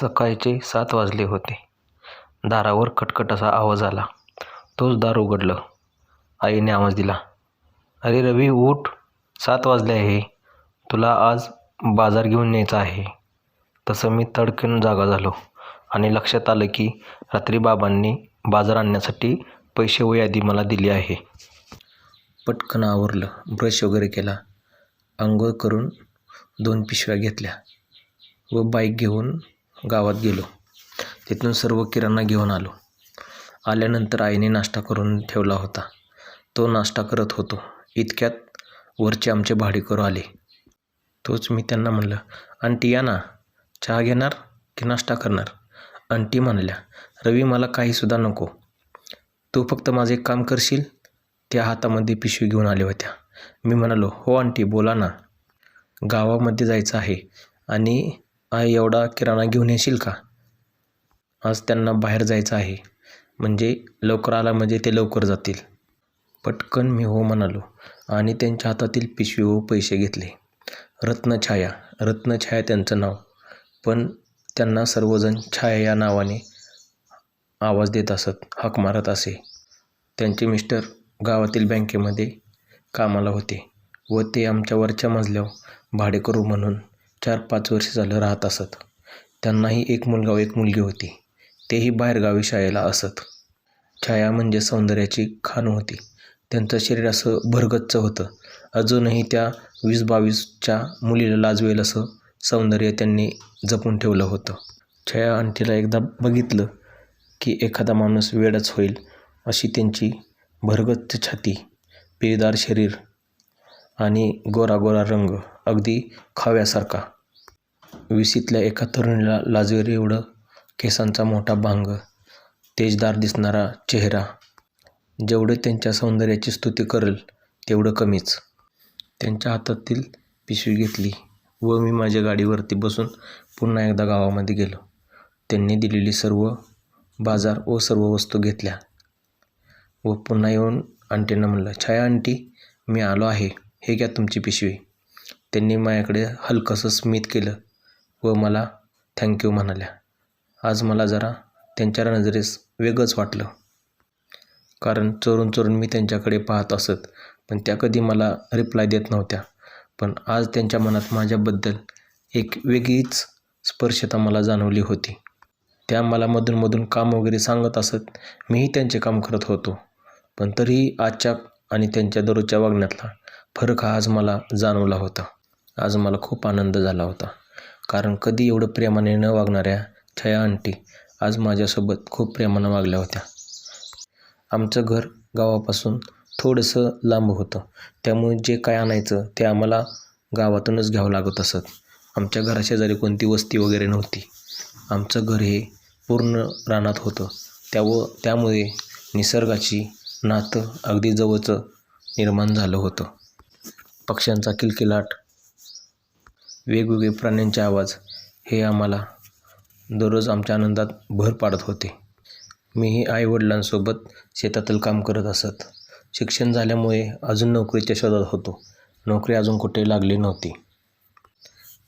सकाळचे सात वाजले होते. दारावर खटखट असा आवाज आला. तोच दार उघडलं. आईने आवाज दिला. "अरे रवी उठ. सात वाजले आहे. तुला आज बाजार घेऊन न्यायचा आहे. तसं मी तडक्यानं जागा झालो आणि लक्षात आलं की रात्री बाबांनी बाजार आणण्यासाठी पैसे व यादी मला दिली आहे. पटकन आवरलं. ब्रश वगैरे केला. आंघोळ करून दोन पिशव्या घेतल्या व बाईक घेऊन गावात गेलो. तिथून सर्व किराणा घेऊन आलो. आल्यानंतर आईने नाश्ता करून ठेवला होता. तो नाश्ता करत होतो. इतक्यात वरचे आमचे भाडेकरू आले. तोच मी त्यांना म्हणलं, "आंटी या ना. चहा घेणार की नाश्ता करणार? " आंटी म्हणाल्या, "रवी मला काहीसुद्धा नको. तू फक्त माझं एक काम करशील? " त्या हातामध्ये पिशवी घेऊन आल्या होत्या. मी म्हणालो, "हो आंटी बोला ना. गावामध्ये जायचं आहे आणि आई एवढा किराणा घेऊन येशील का? आज त्यांना बाहेर जायचं आहे. म्हणजे लवकर आला म्हणजे ते लवकर जातील. पटकन मी हो म्हणालो आणि त्यांच्या हातातील पिशवी व पैसे घेतले. रत्नछाया रत्नछाया त्यांचं नाव. पण त्यांना सर्वजण छाया या नावाने आवाज देत असत, हाक मारत असे. त्यांचे मिस्टर गावातील बँकेमध्ये कामाला होते व ते आमच्या वरच्या मजल्यावर भाडेकरू म्हणून चार पाच वर्षे झालं राहत असत. त्यांनाही एक मुलगा व एक मुलगी होती. तेही बाहेरगावी शाळेला असत. छाया म्हणजे सौंदर्याची खाण होती. त्यांचं शरीर असं भरगच्च होतं. अजूनही त्या वीस बावीसच्या मुलीला लाजवेल असं सौंदर्य त्यांनी जपून ठेवलं होतं. छाया आंटीला एकदा बघितलं की एखादा माणूस वेडच होईल अशी त्यांची भरगच्च छाती, पिळदार शरीर आणि गोरा गोरा रंग अगदी खव्यासारखा. वीसीतल्या एका तरुणीला लाजवेल एवढं केसांचा मोठा भांग तेजदार दिसणारा चेहरा. जेवढं त्यांच्या सौंदर्याची स्तुती करेल तेवढं कमीच. त्यांच्या हातातील पिशवी घेतली व मी माझ्या गाडीवरती बसून पुन्हा एकदा गावामध्ये गेलो. त्यांनी दिलेली सर्व बाजार व सर्व वस्तू घेतल्या व पुन्हा येऊन आंटींना म्हणलं, "छाया आंटी मी आलो आहे. हे घ्या तुमची पिशवी. " त्यांनी माझ्याकडे हलकंसं स्मित केलं व मला थँक्यू म्हणाल्या. आज मला जरा त्यांच्या नजरेस वेगळंच वाटलं. कारण चोरून चोरून मी त्यांच्याकडे पाहत असत पण त्या कधी मला रिप्लाय देत नव्हत्या. पण आज त्यांच्या मनात माझ्याबद्दल एक वेगळीच स्पर्शता मला जाणवली होती. त्या मला मधूनमधून काम वगैरे सांगत असत. मीही त्यांचे काम करत होतो. पण तरीही आजच्या आणि त्यांच्या दररोजच्या वागण्यातला फरक हा आज मला जाणवला होता. आज मला खूप आनंद झाला होता. कारण कधी एवढं प्रेमाने न वागणाऱ्या छाया आंटी आज माझ्यासोबत खूप प्रेमानं वागल्या होत्या. आमचं घर गावापासून थोडंसं लांब होतं. त्यामुळे जे काय आणायचं ते आम्हाला गावातूनच घ्यावं लागत असत. आमच्या घराशेजारी कोणती वस्ती वगैरे नव्हती. आमचं घर हे पूर्ण रानात होतं. त्याव त्यामुळे निसर्गाची नातं अगदी जवळचं निर्माण झालं होतं. पक्ष्यांचा किलकिलाट, वेगवेगळे प्राण्यांचे आवाज हे आम्हाला दररोज आमच्या आनंदात भर पाडत होते. मीही आईवडिलांसोबत शेतातील काम करत असत. शिक्षण झाल्यामुळे अजून नोकरीच्या शोधात होतो. नोकरी अजून कुठे लागली नव्हती.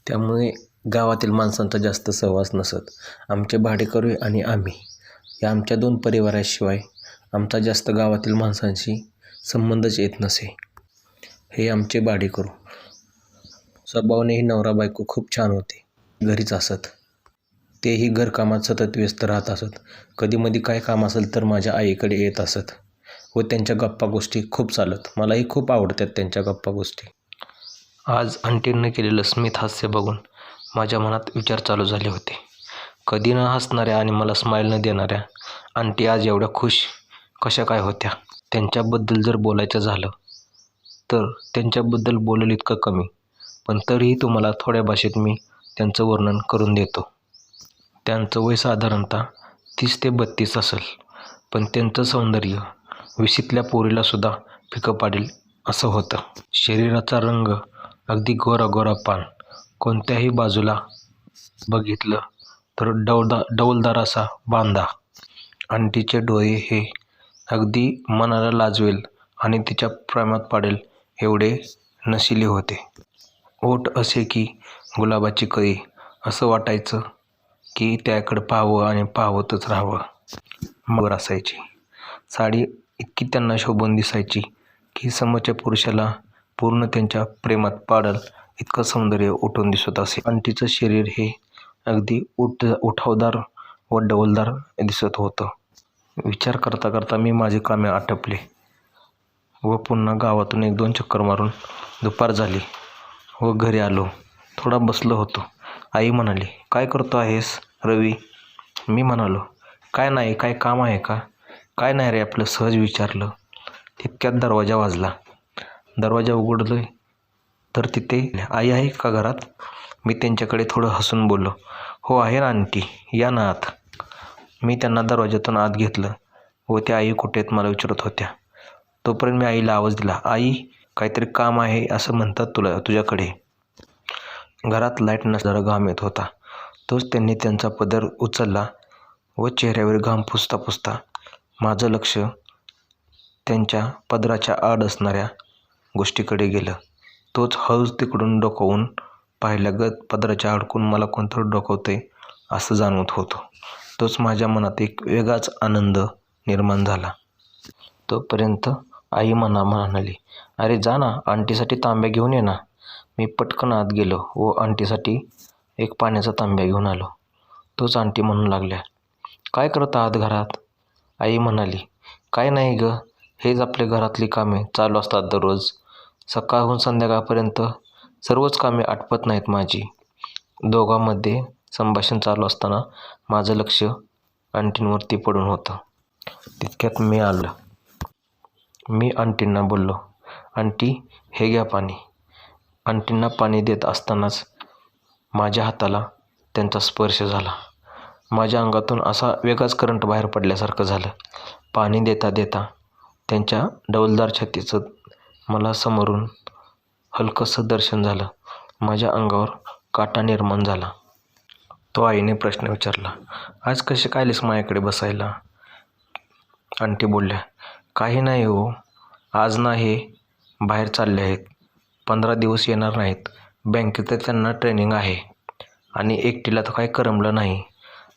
त्यामुळे गावातील माणसांचा जास्त सहवास नसत. आमचे भाडेकरू आणि आम्ही या आमच्या दोन परिवाराशिवाय आमचा जास्त गावातील माणसांशी संबंधच येत नसे. हे आमचे भाडेकरू. स्वभावानेही नवरा-बायको खूप छान होते. घरीच असत. तेही घरकामात सतत व्यस्त राहत असत. कधीमधी काय काम असेल तर माझ्या आईकडे येत असत व त्यांच्या गप्पा-गोष्टी खूप चालत. मलाही खूप आवडतात त्यांच्या गप्पा-गोष्टी. आज आंटींनी केलेलं स्मित हास्य बघून माझ्या मनात विचार चालू झाले होते. कधी न हसणाऱ्या आणि मला स्माईल न देणाऱ्या आंटी आज एवढ्या खुश कशा काय होत्या? त्यांच्याबद्दल जर बोलायचं झालं तर त्यांच्याबद्दल बोलेल इतकं कमी. पण तरीही तुम्हाला थोड्या भाषेत मी त्यांचं वर्णन करून देतो. त्यांचं वय साधारणतः तीस ते बत्तीस असेल. पण त्यांचं सौंदर्य विशीतल्या पोरीलासुद्धा फिकं पाडेल असं होतं. शरीराचा रंग अगदी गोरा गोरा पान कोणत्याही बाजूला बघितलं तर डौदा डौलदार असा बांधा. तिचे डोळे हे अगदी मनाला लाजवेल आणि तिच्या प्रेमात पाडेल एवढे नशिले होते. ओठ असे की गुलाबाची कळी. असं वाटायचं की त्याकडं पाहावं आणि पाहावतच राहावं. मगर असायची. साडी इतकी त्यांना शोभून दिसायची की समोरच्या पुरुषाला पूर्ण त्यांच्या प्रेमात पाडल इतकं सौंदर्य उठून दिसत असे. अंटीचं शरीर हे अगदी उठ उठावदार व डबलदार दिसत होतं. विचार करता करता मी माझे कामे आटपले. व पुन्हा गावातून एक दोन चक्कर मारून दुपार झाली व घरी आलो. थोडा बसलो होतो. आई म्हणाली काय करतो आहेस रवी? मी म्हणालो काय नाही काय काम आहे का? काय नाही रे आपलं सहज विचारलं. तितक्यात दरवाजा वाजला. दरवाजा उघडलो तर तिथे आई आहे का घरात? मी त्यांच्याकडे थोडं हसून बोललो हो आहे ना आंटी या ना आत. मी त्यांना दरवाजातून आत घेतलं व त्या आई कुठे आहेत मला विचारत होत्या. तोपर्यंत मी आईला आवाज दिला आई काहीतरी काम आहे असं म्हणतात तुला तुझ्याकडे. घरात लाइट नसणारा घाम येत होता. तोच त्यांनी त्यांचा पदर उचलला व चेहऱ्यावर घाम पुसता पुसता माझं लक्ष त्यांच्या पदराच्या आड असणाऱ्या गोष्टीकडे गेलं. तोच हळूच तिकडून डोकावून पाहिल्यागत पदराच्या अडकून मला कोणतं डोकवते असं जाणवत होतं. तोच माझ्या मनात एक वेगळाच आनंद निर्माण झाला. तोपर्यंत आई म्हणा म्हणाली अरे जा ना आंटीसाठी तांब्या घेऊन ये ना. मी पटकन आत गेलो व आंटीसाठी एक पाण्याचा तांब्या घेऊन आलो. तोच आंटी म्हणू लागल्या काय करत आहात घरात? आई म्हणाली काय नाही ग हेच आपल्या घरातली कामे चालू असतात दररोज. सकाळहून संध्याकाळपर्यंत सर्वच कामे आटपत नाहीत माझी. दोघांमध्ये संभाषण चालू असताना माझं लक्ष आंटींवरती पडून होतं. तितक्यात मी आलं. मी आंटींना बोललो आंटी हे घ्या पाणी. आंटींना पाणी देत असतानाच माझ्या हाताला त्यांचा स्पर्श झाला. माझ्या अंगातून असा वेगळाच करंट बाहेर पडल्यासारखं झालं. पाणी देता देता त्यांच्या डौलदार छातीचं मला समोरून हलकंसं दर्शन झालं. माझ्या अंगावर काटा निर्माण झाला. तो आईने प्रश्न विचारला आज कसे काय आलीस माझ्याकडे बसायला? आंटी बोलल्या काही नाही हो. आज ना हे बाहेर चालले आहेत. पंधरा दिवस येणार नाहीत. बँकेत त्यांना ट्रेनिंग आहे. आणि एकटीला तर काही करमलं नाही.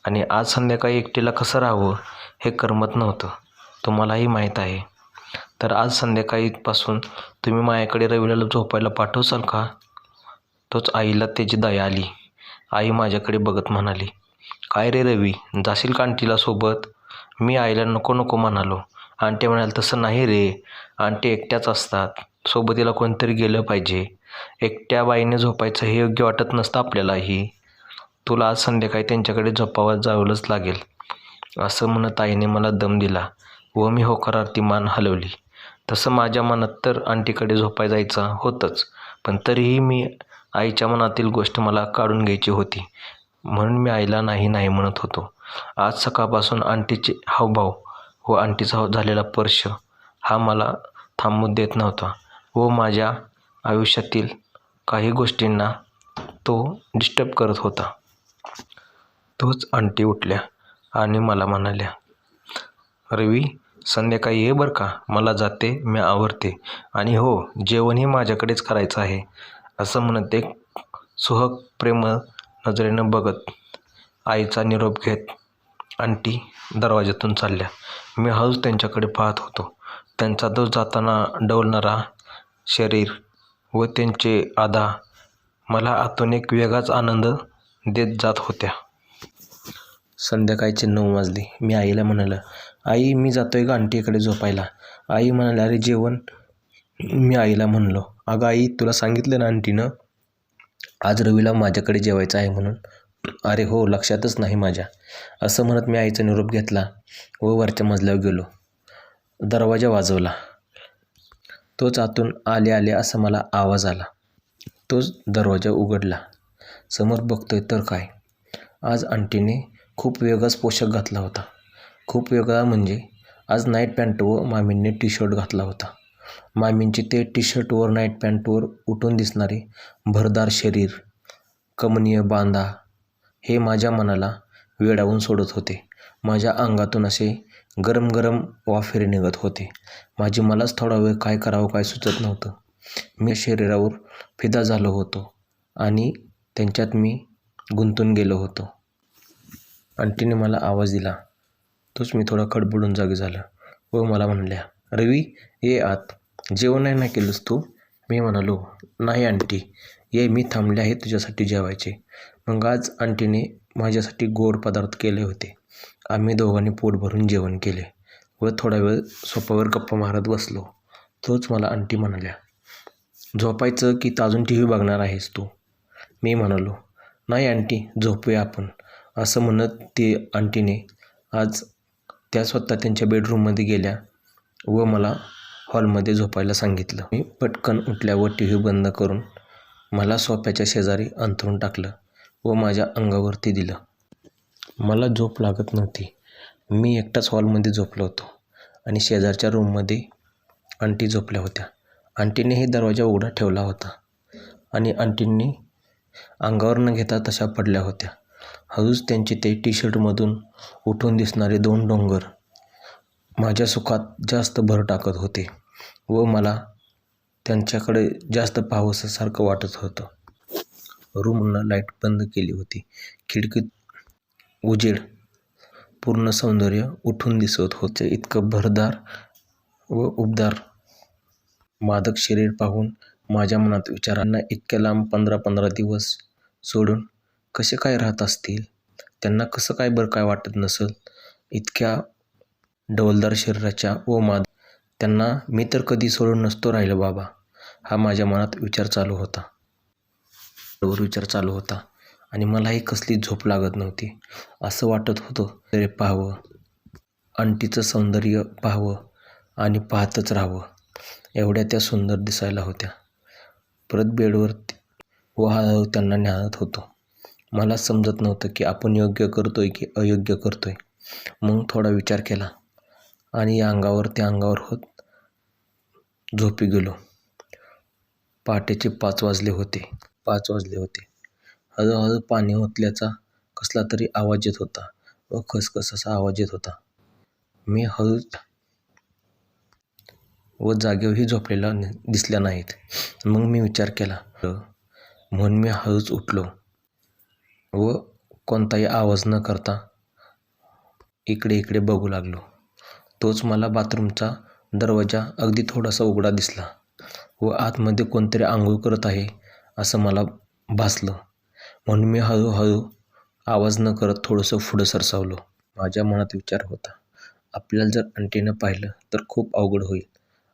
आणि आज संध्याकाळी एकटीला कसं राहावं हे करमत नव्हतं. तुम्हालाही माहीत आहे. तर आज संध्याकाळीपासून तुम्ही माझ्याकडे रवीला झोपायला पाठवसाल का? तोच आईला त्याची दया आली. आई माझ्याकडे बघत म्हणाली काय रे रवी जाशील कांटीला सोबत? मी आईला नको नको म्हणालो. आंटी म्हणाल तसं नाही रे. आंटी एकट्याच असतात. सोबतीला कोणतरी गेलं पाहिजे. एकट्या बाईने झोपायचं हे योग्य वाटत नसतं आपल्यालाही. तुला आज संध्याकाळी त्यांच्याकडे झोपावं जावलंच लागेल. असं म्हणत आईने मला दम दिला व मी होकारार्थी मान हलवली. तसं माझ्या मनात तर आंटीकडे झोपाय जायचं होतंच पण तरीही मी आईच्या मनातील गोष्ट मला काढून घ्यायची होती म्हणून मी आईला नाही नाही म्हणत होतो. आज सकाळपासून आंटीचे हावभाव व आंटीचा झालेला स्पर्श हा मला थांबू देत नव्हता व माझ्या आयुष्यातील काही गोष्टींना तो डिस्टर्ब करत होता. तोच आंटी उठल्या आणि मला म्हणाल्या रवी संध्याकाळी ये बरं का? मला जाते मी आवडते आणि हो जेवणही माझ्याकडेच करायचं आहे असं म्हणत एक सुहक प्रेम नजरेनं बघत आईचा निरोप घेत आंटी दरवाज्यातून चालल्या. मी हळूच त्यांच्याकडे पाहत होतो. त्यांचा तो जाताना डवलणारा शरीर व त्यांचे आदा मला आतून एक वेगळाच आनंद देत जात होत्या. संध्याकाळचे नऊ वाजले. मी आईला म्हणालं आई मी जातोय का आंटीकडे झोपायला. आई म्हणाली अरे जेवण. मी आईला म्हणलो अगं आई तुला सांगितलं ना आंटीनं आज रवीला माझ्याकडे जेवायचं आहे म्हणून. अरे हो लक्षातच नाही माझ्या. असं म्हणत मी आईचा निरोप घेतला व वरच्या मजल्यावर गेलो. दरवाजा वाजवला. तोच आतून आले आले असा मला आवाज आला. तोच दरवाजा उघडला. समोर बघतोय तर काय? आज आंटीने खूप वेगळाच पोशाख घातला होता. खूप वेगळा म्हणजे आज नाईट पॅन्ट व मामींनी टी शर्ट घातला होता. मामींचे ते टी शर्टवर नाईट पॅन्टवर उठून दिसणारे भरदार शरीर कमनीय बांधा हे माझ्या मनाला वेडावून सोडत होते. माझ्या अंगातून असे गरम गरम वाफेरे निघत होते. माझी मलाच थोडा वेळ काय करावं काय सुचत नव्हतं. मी शरीरावर फिदा झालो होतो आणि त्यांच्यात मी गुंतून गेलो होतो. आंटीने मला आवाज दिला. तोच मी थोडा खडबडून जागी झालं व मला म्हणल्या रवी ये आत. जेवण नाही ना केलंस तू? मी म्हणालो नाही आंटी. ये मी थांबले आहे तुझ्यासाठी जेवायचे. मग आज आंटीने माझ्यासाठी गोड पदार्थ केले होते. आम्ही दोघांनी पोट भरून जेवण केले व थोडा वेळ सोफ्यावर गप्पा मारत बसलो. तोच मला आंटी म्हणाल्या झोपायचं की अजून टी व्ही बघणार आहेस तू? मी म्हणालो नाही आंटी झोपूया आपण. असं म्हणत ती आंटीने आज त्या स्वतः त्यांच्या बेडरूममध्ये गेल्या व मला हॉलमध्ये झोपायला सांगितलं. मी पटकन उठल्यावर टी व्ही बंद करून मला सोफ्याच्या शेजारी अंथरून टाकलं. व माझ्या अंगावरती दिलं. मला झोप लागत नव्हती. मी एकटाच हॉलमध्ये झोपलो होतो आणि शेजारच्या रूममध्ये आंटी झोपल्या होत्या. आंटीनेही दरवाजा उघडा ठेवला होता आणि आंटींनी अंगावर न घेता तशा पडल्या होत्या. हळूच त्यांचे ते टी शर्टमधून उठून दिसणारे दोन डोंगर माझ्या सुखात जास्त भर टाकत होते व मला त्यांच्याकडे जास्त पाहावंसारखं वाटत होतं. रूमनं लाइट बंद केली होती. खिडकीत उजेड पूर्ण सौंदर्य उठून दिसत होते. इतकं भरदार व उबदार मादक शरीर पाहून माझ्या मनात विचारांना इतक्या लांब पंधरा पंधरा दिवस सोडून कसे काय राहत असतील? त्यांना कसं काय बरं काय वाटत नसेल? इतक्या डौलदार शरीराच्या व माद त्यांना मी तर कधी सोडून नसतो राहिलो बाबा हा माझ्या मनात विचार चालू होता. वर विचार चालू होता आणि मलाही कसली झोप लागत नव्हती. असं वाटत होतं तरी पाहावं. अंटीचं सौंदर्य पाहावं आणि पाहतच राहावं. एवढ्या त्या सुंदर दिसायला होत्या. परत बेडवर व हळूहळू त्यांना न्याहत होतो. मला समजत नव्हतं की आपण योग्य करतोय की अयोग्य करतोय. मग थोडा विचार केला आणि या अंगावर त्या अंगावर होत झोपी गेलो. पहाटेचे पाच वाजले होते. पाच वाजले होते. हळूहळू पाणी ओतल्याचा कसला तरी आवाज येत होता व खसखस असा आवाज येत होता. मी हळू व जागेवरही झोपलेला दिसल्या नाहीत. मग मी विचार केला म्हणून मी हळूच उठलो व कोणताही आवाज न करता इकडे इकडे बघू लागलो. तोच मला बाथरूमचा दरवाजा अगदी थोडासा उघडा दिसला व आतमध्ये कोणतरी आंघोळ करत आहे असं मला भासलं. म्हणून मी हळूहळू आवाज न करत थोडंसं पुढं सरसावलो. माझ्या मनात विचार होता आपल्याला जर आंटीनं पाहिलं तर खूप अवघड होईल.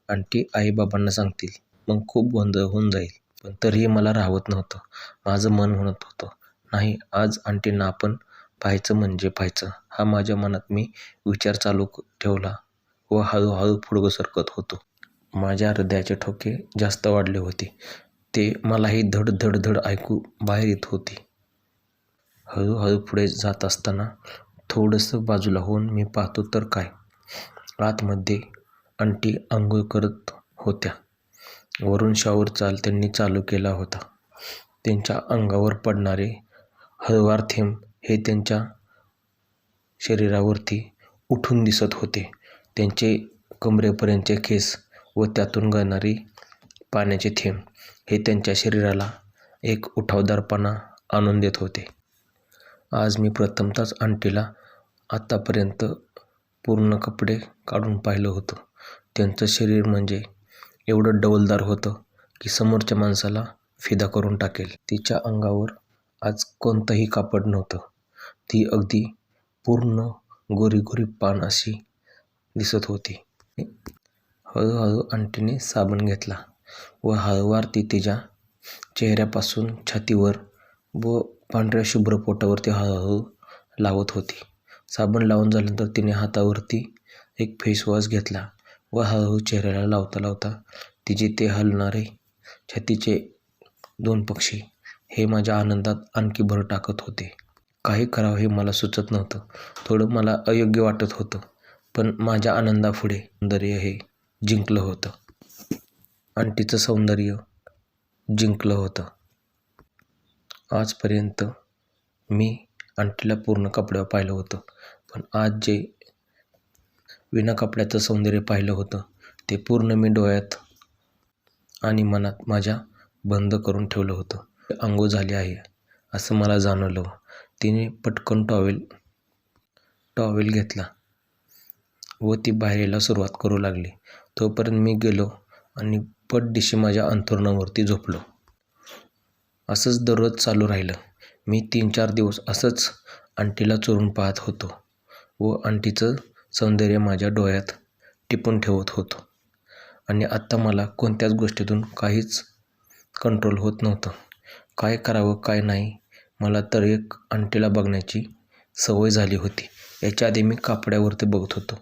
आंटी आईबाबांना सांगतील मग खूप गोंधळ होऊन जाईल. पण तरीही मला राहवत नव्हतं. माझं मन म्हणत होतं नाही आज आंटींना आपण पाहायचं म्हणजे पाहायचं. हा माझ्या मनात मी विचार चालू ठेवला व हळूहळू पुढं सरकत होतो. माझ्या हृदयाचे ठोके जास्त वाढले होते. ते मलाही धड धड धड ऐकू बाहेर येत होते. हळूहळू पुढे जात असताना थोडंसं बाजूला होऊन मी पाहतो तर काय? आतमध्ये अंटी आंघोळ करत होत्या. वरून शॉवर चाल त्यांनी चालू केला होता. त्यांच्या अंगावर पडणारे हळवार थेंब हे त्यांच्या शरीरावरती उठून दिसत होते. त्यांचे कमरेपर्यंतचे केस व त्यातून गळणारी पाण्याचे थेंब हे त्यांच्या शरीराला एक उठावदारपणा आणून देत होते. आज मी प्रथमतःच आंटीला आत्तापर्यंत पूर्ण कपडे काढून पाहिलं होतं. त्यांचं शरीर म्हणजे एवढं डवलदार होतं की समोरच्या माणसाला फिदा करून टाकेल. तिच्या अंगावर आज कोणतंही कापड नव्हतं. ती अगदी पूर्ण गोरी गोरी पान अशी दिसत होती. हळूहळू आंटीने साबण घेतला. व हळूवार ती तिच्या चेहऱ्यापासून छातीवर व पांढऱ्या शुभ्र पोटावरती हळूहळू लावत होती. साबण लावून झाल्यानंतर तिने हातावरती एक फेसवॉश घेतला व हळूहळू चेहऱ्याला लावता लावता तिचे ते हलणारे छातीचे दोन पक्षी हे माझ्या आनंदात आणखी भर टाकत होते. काही करावं हे मला सुचत नव्हतं. थोडं मला अयोग्य वाटत होतं. पण माझ्या आनंदापुढे सौंदर्य हे जिंकलं होतं. आंटीचं सौंदर्य जिंकलं होतं. आजपर्यंत मी आंटीला पूर्ण कपड्यावर पाहिलं होतं. पण आज जे विना कपड्याचं सौंदर्य पाहिलं होतं ते पूर्ण मी डोळ्यात आणि मनात माझ्या बंद करून ठेवलं होतं. आंघोळ झाली आहे असं मला जाणवलं. तिने पटकन टॉवेल टॉवेल घेतला व ती बाहेर यायला सुरुवात करू लागली. तोपर्यंत मी गेलो आणि पट दिशी माझ्या अंथरुणावरती झोपलो. असंच दररोज चालू राहिलं. मी तीन चार दिवस असंच आंटीला चोरून पाहत होतो व आंटीचं सौंदर्य माझ्या डोळ्यात टिपून ठेवत होतो. आणि आत्ता मला कोणत्याच गोष्टीतून काहीच कंट्रोल होत नव्हतं. काय करावं काय नाही मला तर एक आंटीला बघण्याची सवय झाली होती. याच्या आधी मी कापड्यावरती बघत होतो.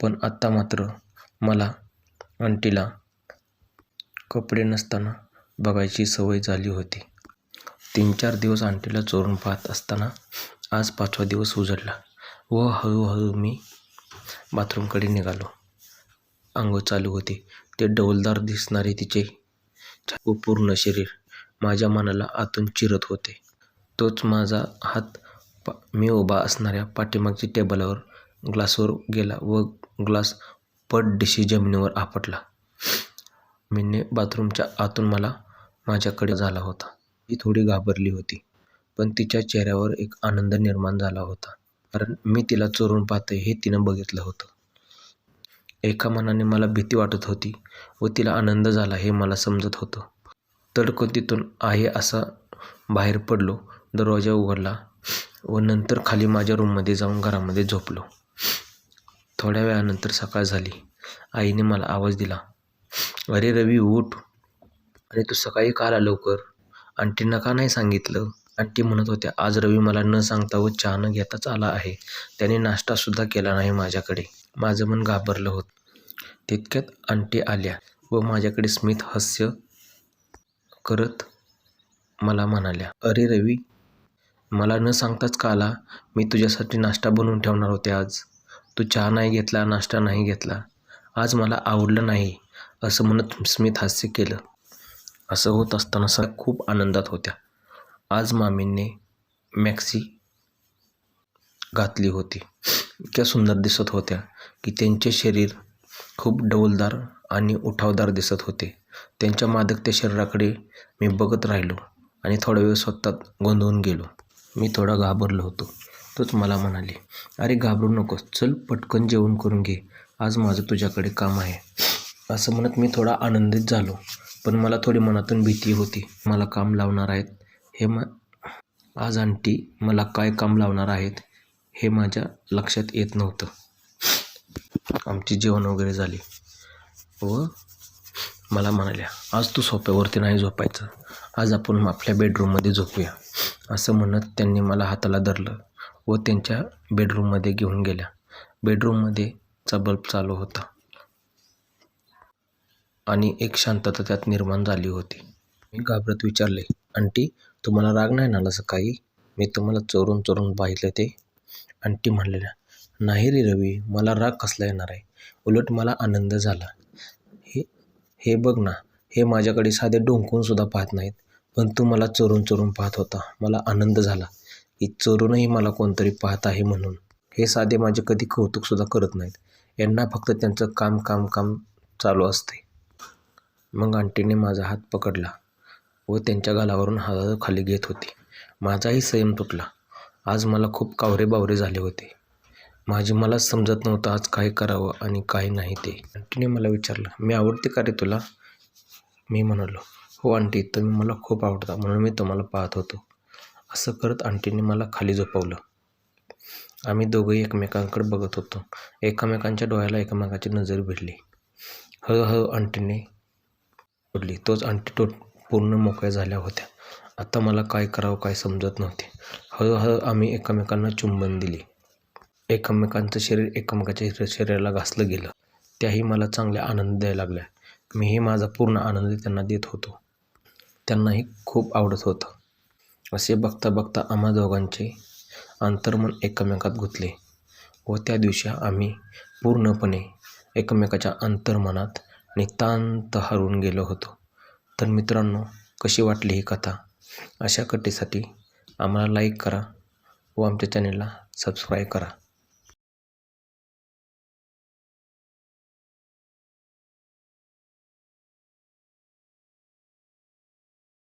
पण आत्ता मात्र मला आंटीला कपडे नसताना बघायची सवय झाली होती. तीन चार दिवस आंटीला चोरून पाहत असताना आज पाचवा दिवस उजडला व हळूहळू मी बाथरूमकडे निघालो. अंघोळ चालू होती. ते डौलदार दिसणारे तिचे व पूर्ण शरीर माझ्या मनाला आतून चिरत होते. तोच माझा हात पा मी उभा असणाऱ्या पाठीमागच्या टेबलावर ग्लासवर गेला व ग्लास पट डिशी जमिनीवर आपटला. मीने बाथरूमच्या आतून मला माझ्याकडे झाला होता. ती थोडी घाबरली होती पण तिच्या चेहऱ्यावर एक आनंद निर्माण झाला होता कारण मी तिला चोरून पाहते हे तिनं बघितलं होतं. एका मनाने मला भीती वाटत होती व तिला आनंद झाला हे मला समजत होतं. तडकं तिथून आहे असा बाहेर पडलो दरवाजा उघडला व नंतर खाली माझ्या रूममध्ये जाऊन घरामध्ये झोपलो. थोड्या वेळानंतर सकाळ झाली. आईने मला आवाज दिला अरे रवी उठ. अरे तू सकाळी का आला लवकर आंटींना का नाही सांगितलं. आंटी म्हणत होत्या आज रवी मला न सांगता व चहा न घेताच आला आहे. त्याने नाश्तासुद्धा केला नाही माझ्याकडे. माझं मन घाबरलं होतं. तितक्यात आंटी आल्या व माझ्याकडे स्मित हास्य करत मला म्हणाल्या अरे रवी मला न सांगताच का आला? मी तुझ्यासाठी नाश्ता बनवून ठेवणार होते आज. तू चहा नाही घेतला नाश्ता नाही घेतला. आज मला आवडलं नाही. असं म्हणत स्मित हास्य केलं. असं होत असताना सा खूप आनंदात होत्या. आज मामींनी मॅक्सी घातली होती. इतक्या सुंदर दिसत होत्या की त्यांचे शरीर खूप डौलदार आणि उठावदार दिसत होते. त्यांच्या मादक त्या शरीराकडे मी बघत राहिलो आणि थोडा वेळ स्वतः गोंधळून गेलो. मी थोडा घाबरलो होतो. तोच मला म्हणाली अरे घाबरू नकोस. चल पटकन जेवण करून घे. आज माझं तुझ्याकडे काम आहे. असं म्हणत मी थोडा आनंदित झालो. पण मला थोडी मनातून भीती होती. मला काम लावणार आहेत. हे म आज आंटी मला काय काम लावणार आहेत हे माझ्या लक्षात येत नव्हतं. आमची जेवण वगैरे झाली. व मला म्हणाल्या आज तू सोप्यावरती नाही झोपायचं. आज आपण आपल्या बेडरूममध्ये झोपूया. असं म्हणत त्यांनी मला हाताला धरलं व त्यांच्या बेडरूममध्ये घेऊन गेल्या. बेडरूममध्ये चा बल्ब चालू होता. आणि एक शांतता त्यात निर्माण झाली होती. मी घाबरत विचारले आंटी तुम्हाला राग नाही ना असं सकाळी मी तुम्हाला चोरून चोरून पाहिलं ते? आंटी म्हणलेल्या नाही रे रवी मला राग कसला येणार आहे? उलट मला आनंद झाला. हे हे बघ ना हे माझ्याकडे साधे डोंकूनसुद्धा पाहत नाहीत पण तू मला चोरून चोरून पाहत होता. मला आनंद झाला. की चोरूनही मला कोणतरी पाहत आहे म्हणून. हे साधे माझे कधी कौतुकसुद्धा करत नाहीत. यांना फक्त त्यांचं काम काम काम चालू असते. मग आंटीने माझा हात पकडला व त्यांच्या गालावरून हात खाली घेत होती. माझाही संयम तुटला. आज मला खूप कावरे बावरे झाले होते. माझी मलाच समजत नव्हतं आज काय करावं आणि काय नाही ते. आंटीने मला विचारलं मी आवडते का रे तुला? मी म्हणालो हो आंटी तुम्ही मला खूप आवडता म्हणून मी तुम्हाला पाहत होतो. असं करत आंटीने मला खाली झोपवलं. आम्ही दोघंही एकमेकांकडे बघत होतो. एकमेकांच्या डोळ्याला एकमेकाची नजर भिडली. हळूहळू आंटीने सोडली तोच आंटी पूर्ण मोकळ्या झाल्या होत्या. आता मला काय करावं काय समजत नव्हते. हळूहळू आम्ही एकमेकांना चुंबन दिली. एकमेकांचं शरीर एकमेकाच्या शरीराला घासलं गेलं. त्याही मला चांगल्या आनंद द्यायला लागल्या. मीही माझा पूर्ण आनंद त्यांना देत होतो. त्यांनाही खूप आवडत होतं. असे बघता बघता आम्हा दोघांचे अंतर्मन एकमेकात गुंतले व त्या दिवशी आम्ही पूर्णपणे एकमेकाच्या अंतर्मनात नितांत हरवून गेलो होतो. तर मित्रांनो कशी वाटली ही कथा? अशा कथेसाठी आम्हाला लाईक करा व आमच्या चॅनेलला सबस्क्राईब करा.